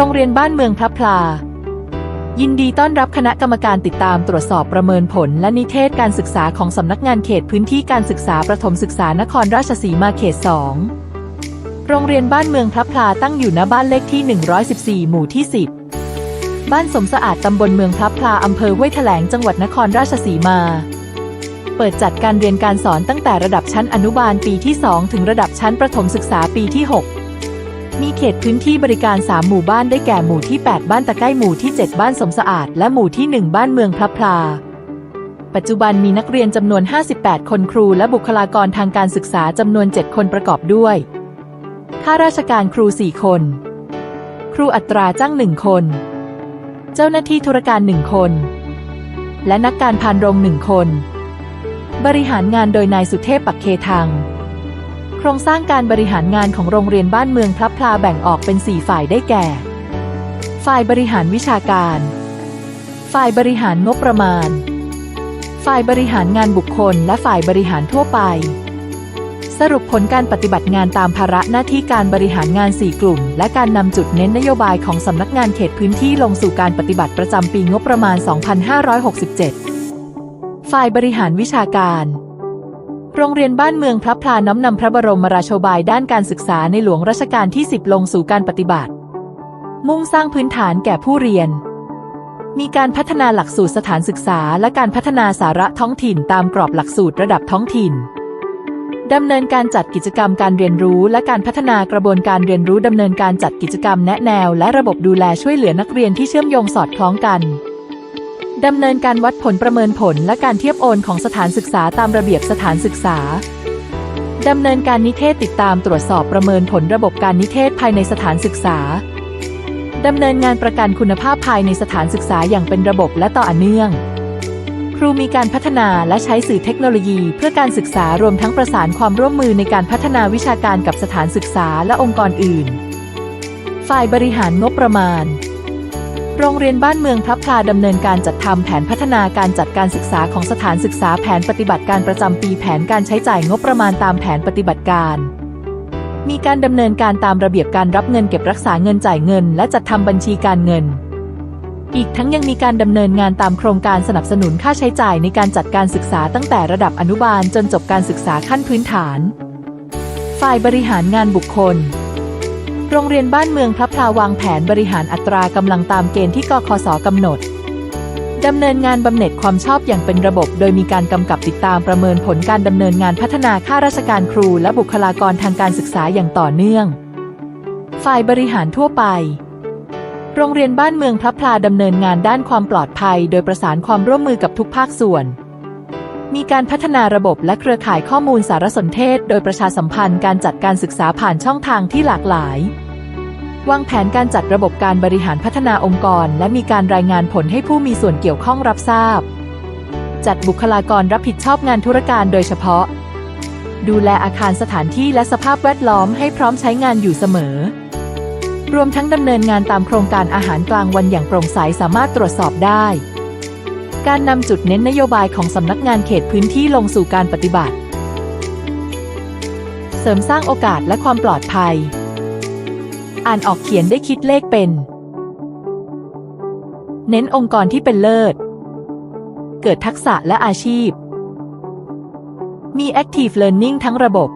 โรงเรียนบ้านเมืองพระพลา ยินดีต้อนรับคณะกรรมการติดตามตรวจสอบประเมินผล และนิเทศการศึกษาของสำนักงานเขตพื้นที่การศึกษาประถมศึกษานครราชสีมาเขต 2 โรงเรียนบ้านเมืองพระพลาตั้งอยู่ณบ้านเลขที่ 114 หมู่ที่ 10 บ้านสมสะอาดตำบลเมืองพระพลาอำเภอห้วยแถลงจังหวัดนครราชสีมาเปิดจัดการเรียนการสอนตั้งแต่ระดับชั้นอนุบาลปีที่ 2 ถึงระดับชั้นประถมศึกษาปีที่ 6 มีเขตพื้นที่บริการ 3 หมู่บ้านได้แก่หมู่ที่ 8 บ้านตะไก้หมู่ที่ 7 บ้านสมสะอาด และหมู่ที่ 1 บ้านเมืองพระพลา ปัจจุบันมีนักเรียนจำนวน 58 คนครูและบุคลากรทางการศึกษาจำนวน 7 คนประกอบด้วย ข้าราชการครู 4 คน ครูอัตราจ้าง 1 คน เจ้าหน้าที่ธุรการ 1 คน และนักการพานโรง 1 คน บริหารงานโดยนายสุเทพปักเคทัง โครงสร้างการบริหารงานของโรงเรียนบ้านเมืองพลับพลาแบ่งออกเป็น 4 ฝ่ายได้แก่ ฝ่ายบริหารวิชาการ ฝ่ายบริหารงบประมาณ ฝ่ายบริหารงานบุคคล และฝ่ายบริหารทั่วไป สรุปผลการปฏิบัติงานตามภาระหน้าที่การบริหารงาน 4 กลุ่ม และการนำจุดเน้นนโยบายของสำนักงานเขตพื้นที่ลงสู่การปฏิบัติประจำปีงบประมาณ 2567 ฝ่ายบริหารวิชาการ โรงเรียนบ้านเมืองพระพลาน้อมนำพระบรมราโชบายด้านการศึกษาในหลวงรัชกาลที่ 10 ลงสู่การปฏิบัติ มุ่งสร้างพื้นฐานแก่ผู้เรียน มีการพัฒนาหลักสูตรสถานศึกษา และการพัฒนาสาระท้องถิ่นตามกรอบหลักสูตรระดับท้องถิ่นดำเนินการจัดกิจกรรมการเรียนรู้และการพัฒนากระบวนการเรียนรู้ดำเนินการจัดกิจกรรมแนะแนว และระบบดูแลช่วยเหลือนักเรียนที่เชื่อมโยงสอดคล้องกัน ดำเนินการวัดผลประเมินผลและการเทียบโอนของสถานศึกษาตามระเบียบสถานศึกษา ดำเนินการนิเทศติดตามตรวจสอบประเมินผลระบบการนิเทศภายในสถานศึกษา ดำเนินงานประกันคุณภาพภายในสถานศึกษาอย่างเป็นระบบและต่อเนื่อง ครูมีการพัฒนาและใช้สื่อเทคโนโลยี เพื่อการศึกษารวมทั้งประสานความร่วมมือในการพัฒนาวิชาการกับสถานศึกษาและองค์กรอื่น ฝ่ายบริหารงบประมาณ โรงเรียนบ้านเมืองพระพลาดำเนินการจัดทำแผนพัฒนาการจัดการศึกษาของสถานศึกษาแผนปฏิบัติการประจำปีแผนการใช้จ่ายงบประมาณตามแผนปฏิบัติการ มีการดำเนินการตามระเบียบการรับเงินเก็บรักษาเงินจ่ายเงิน และจัดทำบัญชีการเงิน อีกทั้งยังมีการดำเนินงานตามโครงการสนับสนุนค่าใช้จ่ายในการจัดการศึกษาตั้งแต่ระดับอนุบาลจนจบการศึกษาขั้นพื้นฐาน ฝ่ายบริหารงานบุคคล โรงเรียนบ้านเมืองพระพลาวางแผนบริหารอัตรากำลังตามเกณฑ์ที่กคสกำหนดดำเนินงานบำเหน็จความชอบอย่างเป็นระบบ โดยมีการกำกับติดตามประเมินผลการดำเนินงานพัฒนาข้าราชการครูและบุคลากรทางการศึกษาอย่างต่อเนื่อง ฝ่ายบริหารทั่วไป โรงเรียนบ้านเมืองพระพลาดำเนินงานด้านความปลอดภัย โดยประสานความร่วมมือกับทุกภาคส่วน มีการพัฒนาระบบและเครือข่ายข้อมูลสารสนเทศ โดยประชาสัมพันธ์การจัดการศึกษาผ่านช่องทางที่หลากหลายวางแผนการจัดระบบการบริหารพัฒนาองค์กร และมีการรายงานผลให้ผู้มีส่วนเกี่ยวข้องรับทราบ จัดบุคลากรรับผิดชอบงานธุรการโดยเฉพาะ ดูแลอาคารสถานที่และสภาพแวดล้อมให้พร้อมใช้งานอยู่เสมอ รวมทั้งดำเนินงานตามโครงการอาหารกลางวันอย่างโปร่งใสสามารถตรวจสอบได้ การนำจุดเน้นนโยบายของสำนักงานเขตพื้นที่ลงสู่การปฏิบัติ เสริมสร้างโอกาสและความปลอดภัย อ่านออกเขียนได้คิดเลขเป็น เน้นองค์กรที่เป็นเลิศ เกิดทักษะและอาชีพ มี Active Learning ทั้งระบบ